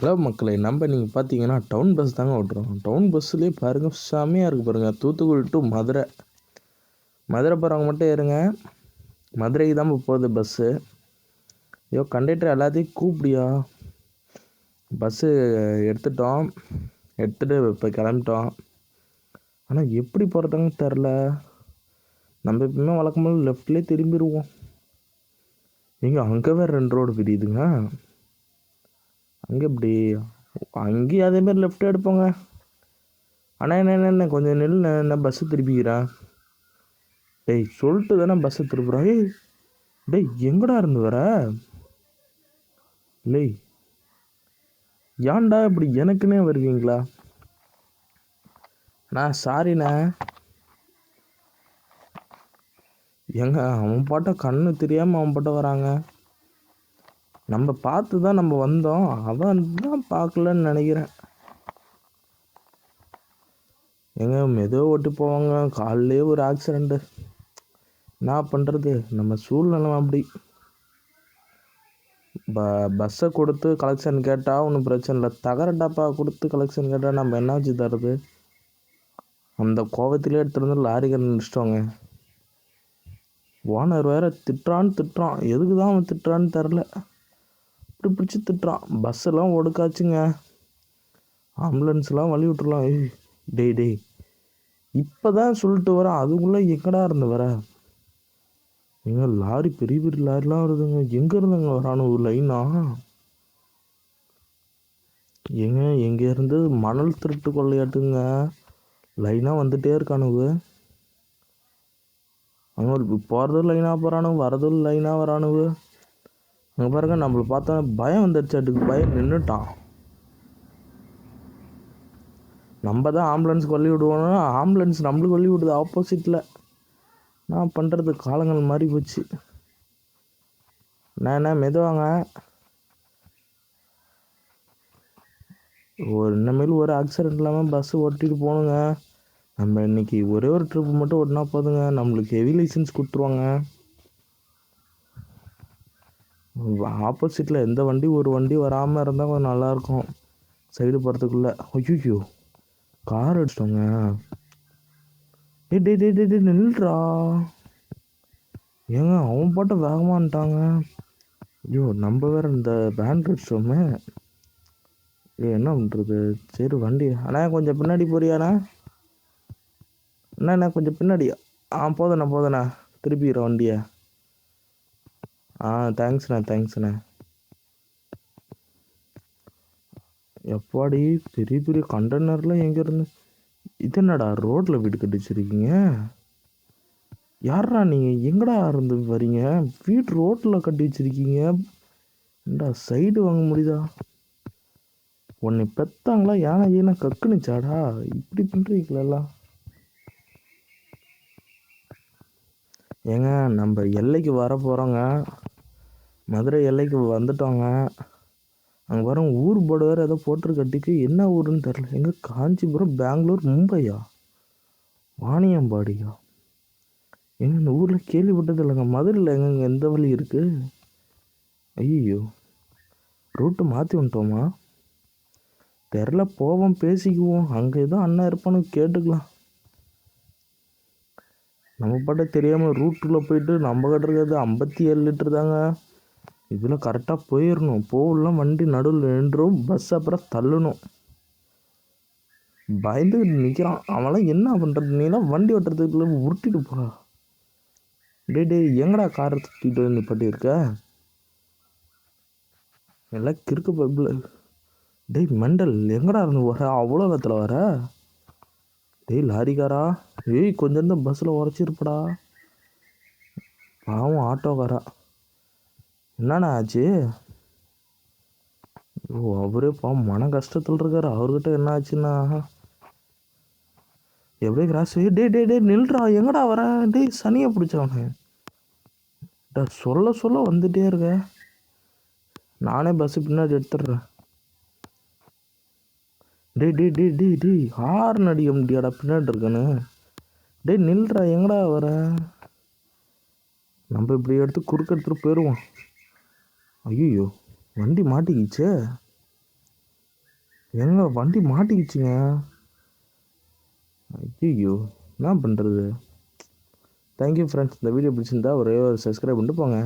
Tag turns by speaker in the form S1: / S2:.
S1: Hello மக்களை நம்ம நீங்கள் பார்த்தீங்கன்னா டவுன் பஸ் தாங்க ஓட்டுறோம். டவுன் பஸ்ஸுலேயே பாருங்கள் செம்மையாக இருக்குது பாருங்கள் தூத்துக்குடி டு மதுரை. மதுரை போகிறவங்க மட்டும் ஏறுங்க. மதுரைக்கு தான் இப்போ போகுது பஸ்ஸு ஐயோ கண்டக்டர் எல்லாத்தையும் கூப்பிடியா? பஸ்ஸு எடுத்துட்டோம். எடுத்துகிட்டு இப்போ கிளம்பிட்டோம். ஆனால் எப்படி போகிறதுங்க தெரில நம்ம எப்பவுமே வழக்கமாக லெஃப்ட்லேயே திரும்பிடுவோம் எங்கே அங்கே வேறு ரெண்டு ரோடு பிரியுதுங்க அங்கே இப்படி அங்கேயும் அதேமாரி லெஃப்ட்டு எடுப்போங்க. அண்ணா என்ன என்ன கொஞ்சம் நில்லு நான் பஸ்ஸு திருப்பிக்கிறேன் டேய் சொல்லிட்டு தானே பஸ்ஸை திருப்புறோம் ஏய் டேய் எங்கடா இருந்து வர? இல்லை ஏன்டா இப்படி எனக்குன்னே வருவீங்களா? அண்ணா சாரிண்ணா ஏங்க அவன் பாட்ட கண்ணு தெரியாமல் அவன் பாட்ட வராங்க. நம்ம பார்த்து தான் நம்ம வந்தோம். அவன் தான் பார்க்கலன்னு நினைக்கிறேன். ஏங்க மெதோ ஓட்டி போவாங்க. காலிலே ஒரு ஆக்சிடெண்ட்டு என்ன பண்ணுறது நம்ம சூழ்நிலை அப்படி. ப பஸ்ஸை கொடுத்து கலெக்ஷன் கேட்டால் ஒன்றும் பிரச்சனை இல்லை. தகர டப்பா கொடுத்து கலெக்ஷன் கேட்டால் நம்ம என்ன வச்சு தருது? அந்த கோவத்திலே எடுத்துகிட்டு வந்து லாரிக்காரன் நினச்சிட்டோங்க ஓனர் வேற திட்டுறான்னு திட்டுறான். எதுக்கு தான் அவன் திட்டுறான்னு தெரில இப்படி பிடிச்சி திட்டுறான் பஸ்ஸெல்லாம் ஒடுக்காச்சுங்க. ஆம்புலன்ஸ்லாம் வழி விட்டுறலாம். ஏய் டேய் டேய். இப்போ தான் சொல்லிட்டு வரேன் அதுக்குள்ளே எங்கடா இருந்து வர? ஏங்க லாரி பெரிய பெரிய லாரிலாம் வருதுங்க. எங்கே இருந்துங்க வரானு ஒரு லைனா ஏங்க எங்கே இருந்து மணல் திருட்டு கொள்ளையாட்டுங்க? லைனாக வந்துட்டே இருக்கானுங்க அங்கே போகிறதும் லைனாக போகிறானுங்க வரதும் லைனாக வரானுங்க அங்கே பாருங்க நம்மளை பார்த்தா பயம் வந்துடுச்சு அதுக்கு பயம் நின்றுட்டான் நம்ம தான் ஆம்புலன்ஸ் கொல்லி விடுவோம்னா ஆம்புலன்ஸ் நம்மளுக்கு கொல்லி விடுது ஆப்போசிட்டில் நான் பண்ணுறது காலங்கள் மாறி போச்சு. நான் என்ன மெதுவாங்க ஒரு இனிமேல் ஒரு ஆக்சிடென்ட் இல்லாமல் பஸ்ஸு ஓட்டிட்டு போகணுங்க நம்ம இன்னைக்கு ஒரே ஒரு ட்ரிப் மட்டும் ஓட்டினா போதுங்க. நம்மளுக்கு ஹெவி லைசன்ஸ் கொடுத்துருவாங்க. ஆப்போசிட்டில் எந்த வண்டி ஒரு வண்டி வராமல் இருந்தால் கொஞ்சம் நல்லாயிருக்கும். சைடு போகிறதுக்குள்ள ஐயோ கார் அடிச்சிட்டோங்க. டே டே டே டே டே நில்றா ஏங்க அவன் பாட்டை வேகமான்ட்டாங்க ஐயோ நம்ம வேற இந்த பேண்ட் அடிச்சிட்டோமே. ஏ என்ன பண்ணுறது சரி வண்டி. அண்ணா கொஞ்சம் பின்னாடி போறியாண்ணா அண்ணா? கொஞ்சம் பின்னாடி. ஆ போதண்ணா போதண்ணா திருப்பிடுறேன் வண்டியை. ஆ தேங்க்ஸ்ண்ணா தேங்க்ஸ்ண்ணா எப்பாடி பெரிய பெரிய கண்டெய்னர்லாம் எங்கேருந்து இது என்னடா ரோட்டில் வீடு கட்டி வச்சிருக்கீங்க யாரா நீங்கள் எங்கடா இருந்து வரீங்க? வீடு ரோட்டில் கட்டி வச்சிருக்கீங்க. என்னடா சைடு வாங்க முடியுதா? உன்னை பெத்தாங்களா ஏன்னா ஏன்னா கக்குனுச்சாடா? இப்படி பண்ணுறீங்களா ஏங்க நம்ம எல்லைக்கு வர போகிறோங்க மதுரை எல்லைக்கு வந்துட்டோங்க. அங்கே வர ஊர் போர்டு வேறு ஏதோ போட்டிருக்கட்டிக்கு என்ன ஊருன்னு தெரில எங்கே காஞ்சிபுரம் பெங்களூர் மும்பையா? வாணியம்பாடியா? எங்க இந்த ஊரில் கேள்விப்பட்டது இல்லைங்க. மதுரையில் எங்கங்க எந்த வழி இருக்குது ஐயோ ரூட்டு மாற்றி வந்துட்டோமா தெரில போவோம் பேசிக்குவோம். அங்கே ஏதோ அண்ணன் இருப்பானு கேட்டுக்கலாம். நம்ம பாட்ட தெரியாமல் ரூட்டில் போயிட்டு நம்ம கட்டுறது ஐம்பத்தி ஏழு லிட்டர் தாங்க. இதில் கரெக்டாக போயிடணும் போகலாம் வண்டி நடுவில் நின்றும் பஸ் அப்புறம் தள்ளணும். பயந்து நிற்கிறான் அவன்லாம் என்ன பண்ணுறது நீலாம் வண்டி ஓட்டுறதுக்குள்ள உருட்டிட்டு போகிறா டே டே எங்கடா காரை தூக்கிட்டு வந்து நிப்பாட்டி இருக்க எல்லாம் கிறுக்கு பைப்பில் டேய் மெண்டல் எங்கடா இருந்து வர? அவ்வளோ வேத்தில் வர? டேய் லாரிக்காரா? ஏய் கொஞ்சம் இருந்தால் பஸ்ஸில் உரைச்சிருப்படா பாவம் ஆட்டோக்காரா. என்னண்ணா ஆச்சு? ஓ அவரே பா மன கஷ்டத்தில் இருக்காரு. அவர்கிட்ட என்ன ஆச்சுன்னா? எப்படியே கிராஸ் டே டே டே நில்றா. எங்கடா வர? டேய் சனியை பிடிச்சவனே. டா சொல்ல சொல்ல வந்துட்டே இருக்க. நானே பஸ்ஸு பின்னாடி எடுத்துடுறேன். டேய் டே டே டே டே ஹார்ன் அடிக்க முடியாடா பின்னாடி இருக்கேன்னு டேய் நில்றா. எங்கடா வர? நம்ம இப்படி எடுத்து குறுக்க எடுத்துகிட்டு போயிடுவோம் ஐயோ வண்டி மாட்டிக்கிச்சே. எங்க வண்டி மாட்டிக்கிச்சுங்க? ஐயோ என்ன பண்ணுறது தேங்க்யூ ஃப்ரெண்ட்ஸ் இந்த வீடியோ பிடிச்சிருந்தா ஒரே ஒரு சப்ஸ்கிரைப் பண்ணிட்டு போங்க.